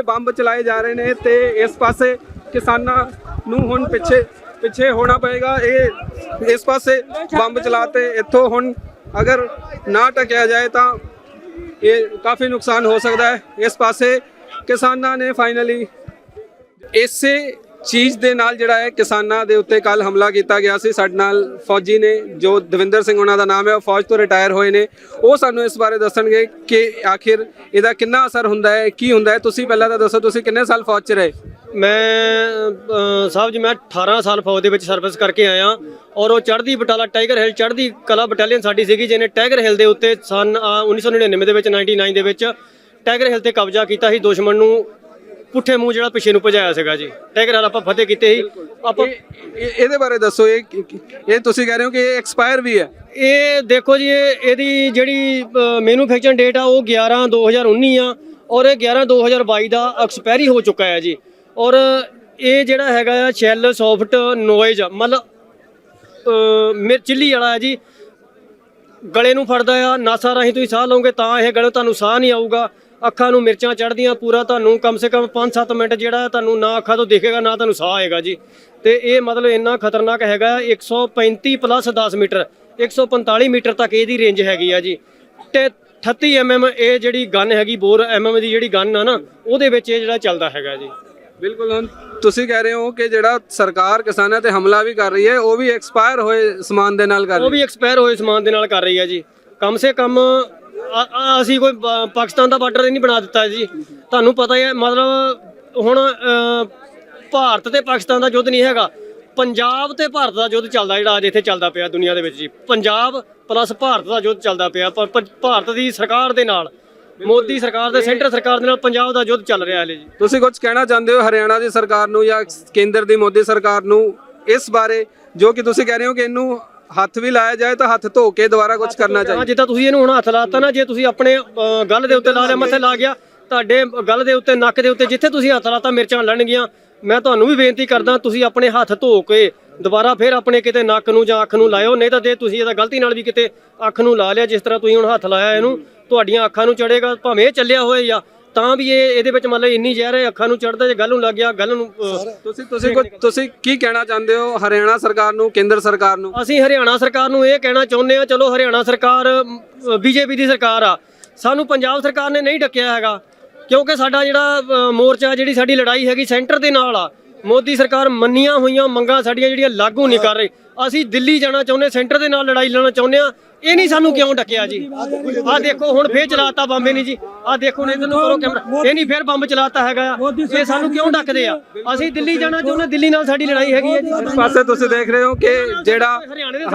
ਇਹ ਬੰਬ ਚਲਾਏ ਜਾ ਰਹੇ ਨੇ ਤੇ ਇਸ ਪਾਸੇ ਕਿਸਾਨਾਂ ਨੂੰ ਹੁਣ ਪਿੱਛੇ ਪਿੱਛੇ ਹੋਣਾ ਪਏਗਾ। ਇਹ, ਇਸ ਪਾਸੇ ਬੰਬ ਚਲਾਤੇ, ਇੱਥੋਂ ਹੁਣ ਅਗਰ ਨਾ ਟਕਿਆ ਜਾਏ ਤਾਂ ਇਹ ਕਾਫੀ ਨੁਕਸਾਨ ਹੋ ਸਕਦਾ ਹੈ। ਇਸ ਪਾਸੇ ਕਿਸਾਨਾਂ ਨੇ ਫਾਈਨਲੀ ਇਸੇ ਚੀਜ਼ ਦੇ ਨਾਲ ਜਿਹੜਾ ਹੈ ਕਿਸਾਨਾਂ ਦੇ ਉੱਤੇ ਕੱਲ ਹਮਲਾ ਕੀਤਾ ਗਿਆ ਸੀ। ਸਾਡੇ ਨਾਲ ਫੌਜੀ ਨੇ ਜੋ ਦਵਿੰਦਰ ਸਿੰਘ ਉਹਨਾਂ ਦਾ ਨਾਮ ਹੈ ਉਹ ਫੌਜ ਤੋਂ ਰਿਟਾਇਰ ਹੋਏ ਨੇ। ਉਹ ਸਾਨੂੰ ਇਸ ਬਾਰੇ ਦੱਸਣਗੇ ਕਿ ਆਖਿਰ ਇਹਦਾ ਕਿੰਨਾ ਅਸਰ ਹੁੰਦਾ ਹੈ ਕੀ ਹੁੰਦਾ ਹੈ। ਤੁਸੀਂ ਪਹਿਲਾਂ ਤਾਂ ਦੱਸੋ ਤੁਸੀਂ ਕਿੰਨੇ ਸਾਲ ਫੌਜ 'ਚ ਰਹੇ? ਮੈਂ ਸਾਹਿਬ ਜੀ ਮੈਂ 18 ਸਾਲ ਫੌਜ ਦੇ ਵਿੱਚ ਸਰਵਿਸ ਕਰਕੇ ਆਇਆ ਔਰ ਉਹ ਚੜ੍ਹਦੀ ਬਟਾਲਾ ਟਾਈਗਰ ਹਿੱਲ ਚੜ੍ਹਦੀ ਕਲਾ ਬਟਾਲੀਅਨ ਸਾਡੀ ਸੀਗੀ ਜਿਹਨੇ ਟਾਈਗਰ ਹਿੱਲ ਦੇ ਉੱਤੇ ਸਨ ਅਹ, 1999 ਦੇ ਵਿੱਚ 99 ਦੇ ਵਿੱਚ ਟਾਈਗਰ ਹਿੱਲ ਤੇ ਕਬਜ਼ਾ ਕੀਤਾ ਸੀ। ਦੁਸ਼ਮਣ ਨੂੰ ਪੁੱਠੇ ਮੂੰਹ ਜਿਹੜਾ ਪਿੱਛੇ ਨੂੰ ਭਜਾਇਆ ਸੀਗਾ ਜੀ। ਟਾਈਗਰ ਹਿੱਲ ਆਪਾਂ ਫਤਿਹ ਕੀਤੇ ਸੀ। ਆਪਾਂ ਇਹ- ਇਹ- ਇਹਦੇ ਬਾਰੇ ਦੱਸੋ ਇਹ ਇਹ ਤੁਸੀਂ ਕਹਿ ਰਹੇ ਹੋ ਕਿ ਇਹ ਐਕਸਪਾਇਰ ਵੀ ਹੈ? ਇਹ ਦੇਖੋ ਜੀ ਇਹ ਇਹਦੀ ਜਿਹੜੀ ਮੈਨੂਫੈਕਚਰਿੰਗ ਡੇਟ ਆ ਉਹ 11 2019 ਆ ਔਰ ਇਹ 11 2022 ਦਾ ਐਕਸਪਾਇਰੀ ਹੋ ਚੁੱਕਾ ਹੈ ਜੀ। ਔਰ ਇਹ ਜਿਹੜਾ ਹੈਗਾ ਆ ਸ਼ੈਲ ਸੌਫਟ ਨੋਇਜ਼ ਮਤਲਬ ਮਿਰ ਚਿੱਲੀ ਵਾਲਾ ਹੈ ਜੀ। ਗਲੇ ਨੂੰ ਫੜਦਾ ਆ ਨਾਸਾ ਰਾਹੀਂ ਤੁਸੀਂ ਸਾਹ ਲਓਗੇ ਤਾਂ ਇਹ ਗਲੇ ਤੁਹਾਨੂੰ ਸਾਹ ਨਹੀਂ ਆਊਗਾ। ਅੱਖਾਂ ਨੂੰ ਮਿਰਚਾਂ ਚੜਦੀਆਂ ਪੂਰਾ ਤੁਹਾਨੂੰ ਕਮ ਸੇ ਕਮ 5-7 ਮਿੰਟ ਜਿਹੜਾ ਤੁਹਾਨੂੰ ਨਾ ਅੱਖਾਂ ਤੋਂ ਦਿਖੇਗਾ ਨਾ ਤੁਹਾਨੂੰ ਸਾਹ ਆਏਗਾ ਜੀ। ਤੇ ਇਹ ਮਤਲਬ ਇੰਨਾ ਖਤਰਨਾਕ ਹੈਗਾ 135 ਪਲੱਸ 10 ਮੀਟਰ 145 ਮੀਟਰ ਤੱਕ ਇਹਦੀ ਰੇਂਜ ਹੈਗੀ ਆ ਜੀ। ਤੇ 38 ਐਮਐਮ ਇਹ ਜਿਹੜੀ ਗਨ ਹੈਗੀ ਬੋਰ ਐਮਐਮ ਦੀ ਜਿਹੜੀ ਗਨ ਆ ਨਾ ਉਹਦੇ ਵਿੱਚ ਇਹ ਜਿਹੜਾ ਚੱਲਦਾ ਹੈਗਾ ਜੀ। ਬਿਲਕੁਲ ਹੁਣ ਤੁਸੀਂ ਕਹਿ ਰਹੇ ਹੋ ਕਿ ਜਿਹੜਾ ਸਰਕਾਰ ਕਿਸਾਨਾਂ ਤੇ ਹਮਲਾ ਵੀ ਕਰ ਰਹੀ ਹੈ ਉਹ ਵੀ ਐਕਸਪਾਇਰ ਹੋਏ ਸਮਾਨ ਦੇ ਨਾਲ ਕਰ ਉਹ ਰਹੀ ਵੀ ਐਕਸਪਾਇਰ ਹੋਏ ਸਮਾਨ ਦੇ ਨਾਲ ਕਰ ਰਹੀ ਹੈ ਜੀ। ਕਮ ਸੇ ਕਮ ਆ- ਆ- ਅਸੀਂ ਕੋਈ ਬ- ਪਾਕਿਸਤਾਨ ਦਾ ਬਾਰਡਰ ਹੀ ਨਹੀਂ ਬਣਾ ਦਿੱਤਾ ਜੀ। ਤੁਹਾਨੂੰ ਪਤਾ ਹੀ ਹੈ ਮਤਲਬ ਹੁਣ ਅ, ਭਾਰਤ ਤੇ ਪਾਕਿਸਤਾਨ ਦਾ ਯੁੱਧ ਨਹੀਂ ਹੈਗਾ। ਪੰਜਾਬ ਤੇ ਭਾਰਤ ਦਾ ਯੁੱਧ ਚੱਲਦਾ ਜਿਹੜਾ ਅੱਜ ਇੱਥੇ ਚੱਲਦਾ ਪਿਆ ਦੁਨੀਆ ਦੇ ਵਿੱਚ ਜੀ। ਪੰਜਾਬ ਪਲੱਸ ਭਾਰਤ ਦਾ ਯੁੱਧ ਚੱਲਦਾ ਪਿਆ ਪਰ ਪਰ ਭਾਰਤ ਦੀ ਸਰਕਾਰ ਦੇ ਨਾਲ ਮੋਦੀ ਸਰਕਾਰ ਦੇ ਸੈਂਟਰ ਸਰਕਾਰ ਦੇ ਨਾਲ ਪੰਜਾਬ ਦਾ ਯੁੱਧ ਚੱਲ ਰਿਹਾ ਹਲੇ ਜੀ। ਤੁਸੀਂ ਕੁਝ ਕਹਿਣਾ ਚਾਹੁੰਦੇ ਹੋ ਹਰਿਆਣਾ ਦੀ ਸਰਕਾਰ ਨੂੰ ਜਾਂ ਕੇਂਦਰ ਦੀ ਮੋਦੀ ਸਰਕਾਰ ਨੂੰ ਇਸ ਬਾਰੇ ਜੋ ਕਿ ਤੁਸੀਂ ਕਹਿ ਰਹੇ ਹੋ ਕਿ ਇਹਨੂੰ ਹੱਥ ਵੀ ਲਾਇਆ ਜਾਏ ਤਾਂ ਹੱਥ ਧੋ ਕੇ ਦੁਬਾਰਾ ਕੁਝ ਕਰਨਾ ਹਾਂ ਚਾਹੀਦਾ। ਜਿੱਦਾਂ ਤੁਸੀਂ ਇਹਨੂੰ ਹੁਣ ਹੱਥ ਲਾਤਾ ਨਾ ਜੇ ਤੁਸੀਂ ਆਪਣੇ ਅ, ਗੱਲ ਦੇ ਉੱਤੇ ਲਾ ਲਿਆ ਮੱਥੇ ਲਾ ਗਿਆ ਤੁਹਾਡੇ ਗੱਲ ਦੇ ਉੱਤੇ ਨੱਕ ਦੇ ਉੱਤੇ ਜਿੱਥੇ ਤੁਸੀਂ ਹੱਥ ਲਾਤਾ ਮਿਰਚਾਂ ਲੜਨਗੀਆਂ। ਮੈਂ ਤੁਹਾਨੂੰ ਵੀ ਬੇਨਤੀ ਕਰਦਾ ਤੁਸੀਂ ਆਪਣੇ ਹੱਥ ਧੋ ਕੇ ਦੁਬਾਰਾ ਫਿਰ ਆਪਣੇ ਕਿਤੇ ਨੱਕ ਨੂੰ ਜਾਂ ਅੱਖ ਨੂੰ ਲਾਇਓ ਨਹੀਂ ਤਾਂ ਜੇ ਤੁਸੀਂ ਇਹਦਾ ਗਲਤੀ ਨਾਲ ਵੀ ਕਿਤੇ ਅੱਖ ਨੂੰ ਲਾ ਲਿਆ ਜਿਸ ਤਰ੍ਹਾਂ ਤੁਸੀਂ ਹੁਣ ਹੱਥ ਲਾਇਆ ਇਹਨੂੰ ਤੁਹਾਡੀਆਂ ਅੱਖਾਂ ਨੂੰ ਚੜੇਗਾ ਭਾਵੇਂ ਇਹ ਚੱਲਿਆ ਹੋਏ ਜਾਂ ਤਾਂ ਵੀ ਇਹ ਇਹਦੇ ਵਿੱਚ ਮਤਲਬ ਇੰਨੀ ਜ਼ਹਿਰ ਹੈ ਅੱਖਾਂ ਨੂੰ ਚੜਦਾ ਜੇ ਗੱਲ ਨੂੰ ਲੱਗ ਗਿਆ ਗੱਲ ਨੂੰ ਤੁਸੀਂ ਤੁਸੀਂ ਕੁਝ ਤੁਸੀਂ ਕੀ ਕਹਿਣਾ ਚਾਹੁੰਦੇ ਹੋ? ਹਰਿਆਣਾ ਸਰਕਾਰ ਨੂੰ ਕੇਂਦਰ ਸਰਕਾਰ ਨੂੰ? ਅਸੀਂ ਹਰਿਆਣਾ ਸਰਕਾਰ ਨੂੰ ਇਹ ਕਹਿਣਾ ਚਾਹੁੰਦੇ ਆ ਚਲੋ ਹਰਿਆਣਾ ਸਰਕਾਰ ਬੀਜੇਪੀ ਦੀ ਸਰਕਾਰ ਆ। ਸਾਨੂੰ ਪੰਜਾਬ ਸਰਕਾਰ ਨੇ ਨਹੀਂ ਡੱਕਿਆ ਹੈਗਾ ਕਿਉਂਕਿ ਸਾਡਾ ਜਿਹੜਾ ਮੋਰਚਾ ਜਿਹੜੀ ਸਾਡੀ ਲੜਾਈ ਹੈਗੀ ਸੈਂਟਰ ਦੇ ਨਾਲ ਆ ਮੋਦੀ ਸਰਕਾਰ ਮੰਨੀਆਂ ਹੋਈਆਂ ਮੰਗਾਂ ਸਾਡੀਆਂ ਜਿਹੜੀਆਂ ਲਾਗੂ ਨਹੀਂ ਕਰ ਰਹੀ। ਅਸੀਂ ਦਿੱਲੀ ਜਾਣਾ ਚਾਹੁੰਦੇ ਸੈਂਟਰ ਦੇ ਨਾਲ ਲੜਾਈ ਲੜਨਾ ਚਾਹੁੰਦੇ ਆ ਇਹ ਨਹੀਂ ਸਾਨੂੰ ਕਿਉਂ ਡੱਕਿਆ ਜੀ? ਆਹ ਦੇਖੋ ਹੁਣ ਫੇਰ ਚਲਾਤਾ ਬੰਬੇ ਨਹੀਂ ਜੀ। ਆਹ ਦੇਖੋ ਨੇ ਇਹਨੂੰ ਕਰੋ ਕੈਮਰਾ। ਇਹ ਨਹੀਂ ਫੇਰ ਬੰਬ ਚਲਾਤਾ ਹੈਗਾ ਆ। ਇਹ ਸਾਨੂੰ ਕਿਉਂ ਡੱਕਦੇ ਆ? ਅਸੀਂ ਦਿੱਲੀ ਜਾਣਾ ਚਾਹੁੰਦੇ ਦਿੱਲੀ ਨਾਲ ਸਾਡੀ ਲੜਾਈ ਹੈਗੀ ਹੈ ਜੀ। ਪਾਸੇ ਤੁਸੀਂ ਦੇਖ ਰਹੇ ਹੋ ਕਿ ਜਿਹੜਾ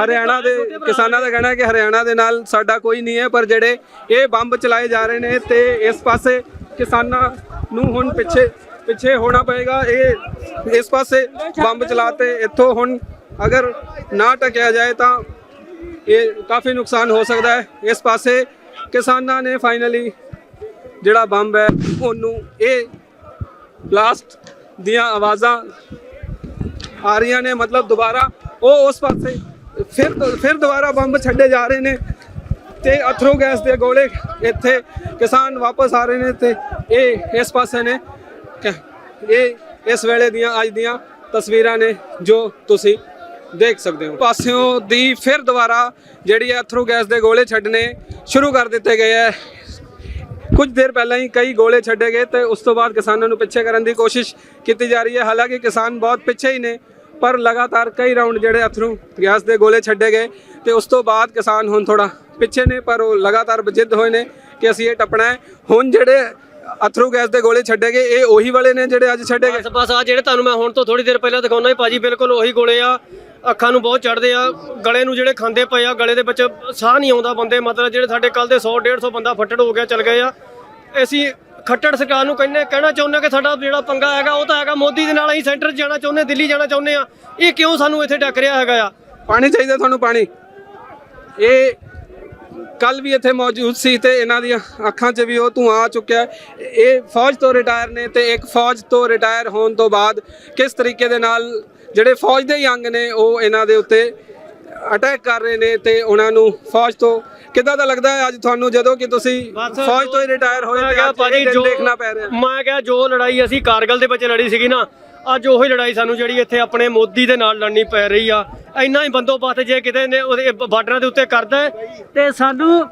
ਹਰਿਆਣਾ ਦੇ ਕਿਸਾਨਾਂ ਦਾ ਕਹਿਣਾ ਹੈ ਕਿ ਹਰਿਆਣਾ ਦੇ ਨਾਲ ਸਾਡਾ ਕੋਈ ਨਹੀਂ ਹੈ ਪਰ ਜਿਹੜੇ ਇਹ ਬੰਬ ਚਲਾਏ ਜਾ ਰਹੇ ਨੇ ਤੇ ਇਸ ਪਾਸੇ ਕਿਸਾਨਾਂ ਨੂੰ ਹੁਣ ਪਿੱਛੇ ਪਿੱਛੇ ਹੋਣਾ ਪਏਗਾ। ਇਹ ਇਸ ਪਾਸੇ ਬੰਬ ਚਲਾਤੇ। ਇੱਥੋਂ ਹੁਣ ਅਗਰ ਨਾ ਟਕਿਆ ਜਾਏ ਤਾਂ ਇਹ ਕਾਫੀ ਨੁਕਸਾਨ ਹੋ ਸਕਦਾ ਹੈ। ਇਸ ਪਾਸੇ ਕਿਸਾਨਾਂ ਨੇ ਫਾਈਨਲੀ ਜਿਹੜਾ ਬੰਬ ਹੈ, ਉਹਨੂੰ ਇਹ ਬਲਾਸਟ ਦੀਆਂ ਆਵਾਜ਼ਾਂ ਆ ਰਹੀਆਂ ਨੇ। ਮਤਲਬ ਦੁਬਾਰਾ ਉਹ ਉਸ ਪਾਸੇ ਫਿਰ ਫਿਰ ਦੁਬਾਰਾ ਬੰਬ ਛੱਡੇ ਜਾ ਰਹੇ ਨੇ ਤੇ ਅਥਰੋ ਗੈਸ ਦੇ ਗੋਲੇ ਇੱਥੇ ਕਿਸਾਨ ਵਾਪਸ ਆ ਰਹੇ ਨੇ ਤੇ ਇਹ ਇਸ ਪਾਸੇ ਨੇ। ਇਹ ਇਸ ਵੇਲੇ ਦੀਆਂ ਅੱਜ ਦੀਆਂ ਤਸਵੀਰਾਂ ਨੇ ਜੋ ਤੁਸੀਂ ਦੇਖ ਸਕਦੇ ਹੋ। ਪਾਸਿਓਂ ਦੀ ਫਿਰ ਦੁਬਾਰਾ ਜਿਹੜੀ ਅਥਰੂ ਗੈਸ ਦੇ ਗੋਲੇ ਛੱਡਨੇ ਸ਼ੁਰੂ ਕਰ ਦਿੱਤੇ ਗਏ ਹੈ ਕੁਝ ਦੇਰ ਪਹਿਲਾਂ ਹੀ ਕਈ ਗੋਲੇ ਛੱਡੇ ਗਏ ਤੇ ਉਸ ਤੋਂ ਬਾਅਦ ਕਿਸਾਨਾਂ ਨੂੰ ਪਿੱਛੇ ਕਰਨ ਦੀ ਕੋਸ਼ਿਸ਼ ਕੀਤੀ ਜਾ ਰਹੀ ਹੈ ਹਾਲਾਂਕਿ ਕਿਸਾਨ ਬਹੁਤ ਪਿੱਛੇ ਹੀ ਨੇ, ਪਰ ਲਗਾਤਾਰ ਕਈ ਰਾਉਂਡ ਜਿਹੜੇ ਅਥਰੂ ਗੈਸ ਦੇ ਗੋਲੇ ਛੱਡੇ ਗਏ ਤੇ ਉਸ ਤੋਂ ਬਾਅਦ ਕਿਸਾਨ ਹੁਣ ਥੋੜਾ ਪਿੱਛੇ ਨੇ, ਪਰ ਉਹ ਲਗਾਤਾਰ ਜਿੱਦ ਹੋਏ ਨੇ ਕਿ ਅਸੀਂ ਇਹ ਟੱਪਣਾ ਹੈ ਹੁਣ ਜਿਹੜੇ ਅਥਰੂ ਗੈਸ ਦੇ ਗੋਲੇ ਛੱਡੇ ਗਏ ਇਹ ਉਹੀ ਵਾਲੇ ਨੇ ਜਿਹੜੇ ਅੱਜ ਛੱਡੇ ਗਏ? ਬਸ ਬਸ ਆ ਜਿਹੜੇ ਤੁਹਾਨੂੰ ਮੈਂ ਹੁਣ ਤੋਂ ਥੋੜੀ ਦੇਰ ਪਹਿਲਾਂ ਦਿਖਾਉਣਾ ਹੀ ਭਾਜੀ ਬਿਲਕੁਲ ਉਹੀ ਗੋਲੇ ਆ ਅੱਖਾਂ ਨੂੰ ਬਹੁਤ ਚੜਦੇ ਆ ਗਲੇ ਨੂੰ ਜਿਹੜੇ ਖਾਂਦੇ ਪਏ ਆ ਗਲੇ ਦੇ ਵਿੱਚ ਸਾਹ ਨਹੀਂ ਆਉਂਦਾ ਬੰਦੇ ਮਤਲਬ ਜਿਹੜੇ ਸਾਡੇ ਕੱਲ ਦੇ 100 150 ਬੰਦਾ ਫੱਟੜ ਹੋ ਗਿਆ ਚਲ ਗਏ ਆ। ਅਸੀਂ ਖੱਟੜ ਸਰਕਾਰ ਨੂੰ ਕਹਿੰਦੇ ਕਹਿਣਾ ਚਾਹੁੰਦੇ ਕਿ ਸਾਡਾ ਜਿਹੜਾ ਪੰਗਾ ਹੈਗਾ ਉਹ ਤਾਂ ਹੈਗਾ ਮੋਦੀ ਦੇ ਨਾਲ ਅਸੀਂ ਸੈਂਟਰ ਜਾਣਾ ਚਾਹੁੰਦੇ ਦਿੱਲੀ ਜਾਣਾ ਚਾਹੁੰਦੇ ਆ। ਇਹ ਕਿਉਂ ਸਾਨੂੰ ਇੱਥੇ ਡੱਕ ਰਿਹਾ ਹੈਗਾ ਆ? ਪਾਣੀ ਚਾਹੀਦਾ ਤੁਹਾਨੂੰ ਪਾਣੀ। ਇਹ ਕੱਲ ਵੀ ਇੱਥੇ ਮੌਜੂਦ ਸੀ ਤੇ ਇਹਨਾਂ ਦੀਆਂ ਅੱਖਾਂ 'ਚ ਵੀ ਉਹ ਧੂਆਂ ਆ ਚੁੱਕਿਆ ਇਹ ਫੌਜ ਤੋਂ ਰਿਟਾਇਰ ਨੇ ਤੇ ਇੱਕ ਫੌਜ ਤੋਂ ਰਿਟਾਇਰ ਹੋਣ ਤੋਂ ਬਾਅਦ ਕਿਸ ਤਰੀਕੇ ਦੇ ਨਾਲ ਜਿਹੜੇ ਫੌਜ ਦੇ ਯੰਗ ਨੇ ਉਹ ਇਹਨਾਂ ਦੇ ਉੱਤੇ ਅਟੈਕ ਕਰ ਰਹੇ ਨੇ ਤੇ ਉਹਨਾਂ ਨੂੰ ਫੌਜ ਤੋਂ ਕਿੱਦਾਂ ਦਾ ਲੱਗਦਾ ਹੈ ਅੱਜ ਤੁਹਾਨੂੰ ਜਦੋਂ ਕਿ ਤੁਸੀਂ ਫੌਜ ਤੋਂ ਹੀ ਰਿਟਾਇਰ ਹੋਏ ਤੇ ਅੱਜ ਇਹ ਦਿਨ ਜੋ ਦੇਖਣਾ ਪੈ ਰਿਹਾ। ਮੈਂ ਕਿਹਾ ਜੋ ਲੜਾਈ ਅਸੀਂ ਕਾਰਗਲ ਦੇ ਵਿੱਚ ਲੜੀ ਸੀਗੀ ਨਾ ਅੱਜ ਉਹੀ ਲੜਾਈ ਸਾਨੂੰ ਜਿਹੜੀ ਇੱਥੇ ਆਪਣੇ ਮੋਦੀ ਦੇ ਨਾਲ ਲੜਨੀ ਪੈ ਰਹੀ ਆ। ਇੰਨਾ ਹੀ ਬੰਦੋਬਸਤ ਜੇ ਕਿਤੇ ਨੇ ਉਹਦੇ ਬਾਰਡਰਾਂ ਦੇ ਉੱਤੇ ਕਰਦਾ ਹੈ, ਤੇ ਸਾਨੂੰ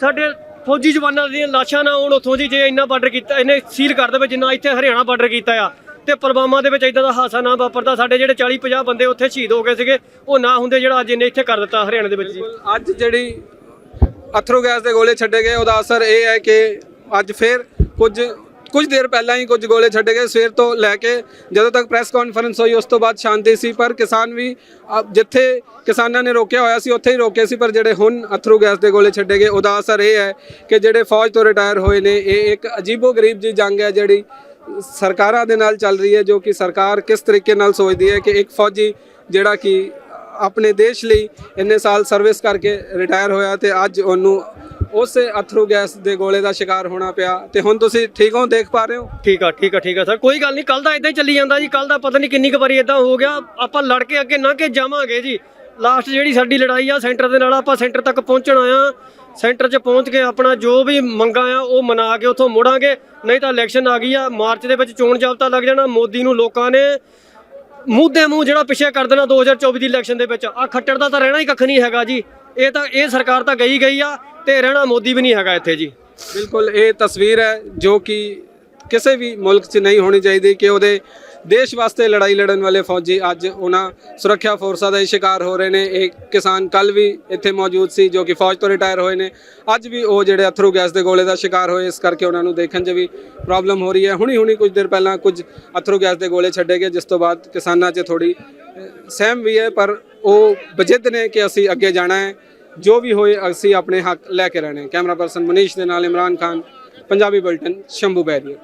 ਸਾਡੇ ਫੌਜੀ ਜਵਾਨਾਂ ਦੀਆਂ ਲਾਸ਼ਾਂ ਨਾ ਆਉਣ ਉੱਥੋਂ ਦੀ ਜੇ ਇੰਨਾ ਬਾਰਡਰ ਕੀਤਾ ਇਹਨੇ ਸੀਲ ਕਰ ਦੇਵੇ ਜਿੰਨਾ ਇੱਥੇ ਹਰਿਆਣਾ ਬਾਰਡਰ ਕੀਤਾ ਆ। ਤੇ ਪੁਲਵਾਮਾ ਦੇ ਵਿੱਚ ਇਦਾਂ ਦਾ ਹਾਸਾ ਨਾ ਵਾਪਰਦਾ। ਸਾਡੇ ਜਿਹੜੇ 40 50 ਬੰਦੇ ਉੱਥੇ ਸ਼ਹੀਦ ਹੋ ਗਏ ਸੀਗੇ ਉਹ ਨਾ ਹੁੰਦੇ ਜਿਹੜਾ ਅੱਜ ਇਹਨੇ ਇੱਥੇ ਕਰ ਦਿੱਤਾ ਹਰਿਆਣਾ ਦੇ ਵਿੱਚ ਜੀ। ਅੱਜ ਜਿਹੜੀ ਅਥਰੂ ਗੈਸ ਦੇ ਗੋਲੇ ਛੱਡੇ ਗਏ ਉਹਦਾ ਅਸਰ ਇਹ ਹੈ ਕਿ ਅੱਜ ਫੇਰ ਕੁਝ ਕੁਝ ਦੇਰ ਪਹਿਲਾਂ ਹੀ ਕੁਝ ਗੋਲੇ ਛੱਡੇ ਗਏ। ਸਵੇਰ ਤੋਂ ਲੈ ਕੇ ਜਦੋਂ ਤੱਕ ਪ੍ਰੈਸ ਕਾਨਫਰੰਸ ਹੋਈ ਉਸ ਤੋਂ ਬਾਅਦ ਸ਼ਾਂਤੀ ਸੀ ਪਰ ਕਿਸਾਨ ਵੀ ਅ, ਜਿੱਥੇ ਕਿਸਾਨਾਂ ਨੇ ਰੋਕਿਆ ਹੋਇਆ ਸੀ ਉੱਥੇ ਹੀ ਰੋਕੇ ਸੀ ਪਰ ਜਿਹੜੇ ਹੁਣ ਅਥਰੂ ਗੈਸ ਦੇ ਗੋਲੇ ਛੱਡੇ ਗਏ ਉਹਦਾ ਅਸਰ ਇਹ ਹੈ ਕਿ ਜਿਹੜੇ ਫੌਜ ਤੋਂ ਰਿਟਾਇਰ ਹੋਏ ਨੇ ਇਹ ਇੱਕ ਅਜੀਬੋ-ਗਰੀਬ ਜੀ ਜੰਗ ਹੈ ਜਿਹੜੀ ਸਰਕਾਰਾਂ ਦੇ ਨਾਲ ਚੱਲ ਰਹੀ ਹੈ ਜੋ ਕਿ ਸਰਕਾਰ ਕਿਸ ਤਰੀਕੇ ਨਾਲ ਸੋਚਦੀ ਹੈ ਕਿ ਇੱਕ ਫੌਜੀ ਜਿਹੜਾ ਕਿ ਆਪਣੇ ਦੇਸ਼ ਲਈ ਇੰਨੇ ਸਾਲ ਸਰਵਿਸ ਕਰਕੇ ਰਿਟਾਇਰ ਹੋਇਆ ਤੇ ਅੱਜ ਉਹਨੂੰ ਉਸੇ ਅਥਰੂ ਗੈਸ ਦੇ ਗੋਲੇ ਦਾ ਸ਼ਿਕਾਰ ਹੋਣਾ ਪਿਆ ਤੇ ਹੁਣ ਤੁਸੀਂ ਠੀਕ ਹੋ, ਦੇਖ ਪਾ ਰਹੇ ਹੋ? ਠੀਕ ਆ ਠੀਕ ਆ ਠੀਕ ਆ ਸਰ। ਕੋਈ ਗੱਲ ਨਹੀਂ ਕੱਲ ਦਾ ਇਦਾਂ ਹੀ ਚੱਲੀ ਜਾਂਦਾ ਜੀ। ਕੱਲ ਦਾ ਪਤਾ ਨਹੀਂ ਕਿੰਨੀ ਕੁ ਵਾਰੀ ਇਦਾਂ ਹੋ ਗਿਆ। ਆਪਾਂ ਲੜ ਕੇ ਅੱਗੇ ਨਾ ਕੇ ਜਾਵਾਂਗੇ ਜੀ। ਲਾਸਟ ਜਿਹੜੀ ਸਾਡੀ ਲੜਾਈ ਆ, ਸੈਂਟਰ ਦੇ ਨਾਲ ਆਪਾਂ ਸੈਂਟਰ ਤੱਕ ਪਹੁੰਚਣਾ ਆ ਸੈਂਟਰ 'ਚ ਪਹੁੰਚ ਕੇ ਆਪਣਾ ਜੋ ਵੀ ਮੰਗਾਂ ਆ ਉਹ ਮਨਾ ਕੇ ਉੱਥੋਂ ਮੁੜਾਂਗੇ। ਨਹੀਂ ਤਾਂ ਇਲੈਕਸ਼ਨ ਆ ਗਈ ਆ, ਮਾਰਚ ਦੇ ਵਿੱਚ ਚੋਣ ਜਾਬਤਾ ਲੱਗ ਜਾਣਾ, ਮੋਦੀ ਨੂੰ ਲੋਕਾਂ ਨੇ ਮੂੰਹ ਦੇ ਮੂੰਹ ਜਿਹੜਾ ਪਿੱਛੇ ਕਰ ਦੇਣਾ 2024 ਦੀ ਇਲੈਕਸ਼ਨ ਦੇ ਵਿੱਚ। ਆ ਖੱਟੜ ਦਾ ਤਾਂ ਰਹਿਣਾ ਹੀ ਕੱਖ ਨਹੀਂ ਹੈਗਾ ਜੀ। ਇਹ ਤਾਂ, ਇਹ ਸਰਕਾਰ ਤਾਂ ਗਈ ਗਈ ਆ ਤੇ ਰਹਿਣਾ ਮੋਦੀ ਵੀ ਨਹੀਂ ਹੈਗਾ ਇੱਥੇ ਜੀ। ਬਿਲਕੁਲ, ਇਹ ਤਸਵੀਰ ਹੈ ਜੋ ਕਿ ਕਿਸੇ ਵੀ ਮੁਲਕ 'ਚ ਨਹੀਂ ਹੋਣੀ ਚਾਹੀਦੀ ਕਿ ਉਹਦੇ ਦੇਸ਼ ਵਾਸਤੇ ਲੜਾਈ ਲੜਨ ਵਾਲੇ ਫੌਜੀ ਅੱਜ ਉਹਨਾਂ ਸੁਰੱਖਿਆ ਫੋਰਸਾਂ ਦਾ ਹੀ ਸ਼ਿਕਾਰ ਹੋ ਰਹੇ ਨੇ। ਇਹ ਕਿਸਾਨ ਕੱਲ ਵੀ ਇੱਥੇ ਮੌਜੂਦ ਸੀ ਜੋ ਕਿ ਫੌਜ ਤੋਂ ਰਿਟਾਇਰ ਹੋਏ ਨੇ। ਅੱਜ ਵੀ ਉਹ ਜਿਹੜੇ ਅਥਰੂ ਗੈਸ ਦੇ ਗੋਲੇ ਦਾ ਸ਼ਿਕਾਰ ਹੋਏ, ਇਸ ਕਰਕੇ ਉਹਨਾਂ ਨੂੰ ਦੇਖਣ 'ਚ ਵੀ ਪ੍ਰੋਬਲਮ ਹੋ ਰਹੀ ਹੈ। ਹੁਣੀ ਹੁਣੀ ਕੁਝ ਦੇਰ ਪਹਿਲਾਂ ਕੁਝ ਅਥਰੂ ਗੈਸ ਦੇ ਗੋਲੇ ਛੱਡੇ ਗਏ, ਜਿਸ ਤੋਂ ਬਾਅਦ ਕਿਸਾਨਾਂ 'ਚ ਥੋੜੀ ਸਹਿਮ ਵੀ ਹੈ, ਪਰ ਉਹ ਬਜਿੱਦ ਨੇ ਕਿ ਅਸੀਂ ਅੱਗੇ ਜਾਣਾ ਹੈ। ਜੋ ਵੀ ਹੋਏ, ਅਸੀਂ ਆਪਣੇ ਹੱਕ ਲੈ ਕੇ ਰਹਿਣੇ ਕੈਮਰਾ ਪਰਸਨ ਮਨੀਸ਼ ਦੇ ਨਾਲ ਇਮਰਾਨ ਖਾਨ, ਪੰਜਾਬੀ ਬੁਲਟਨ, ਸ਼ੰਭੂ ਬੈਰੀਅਰ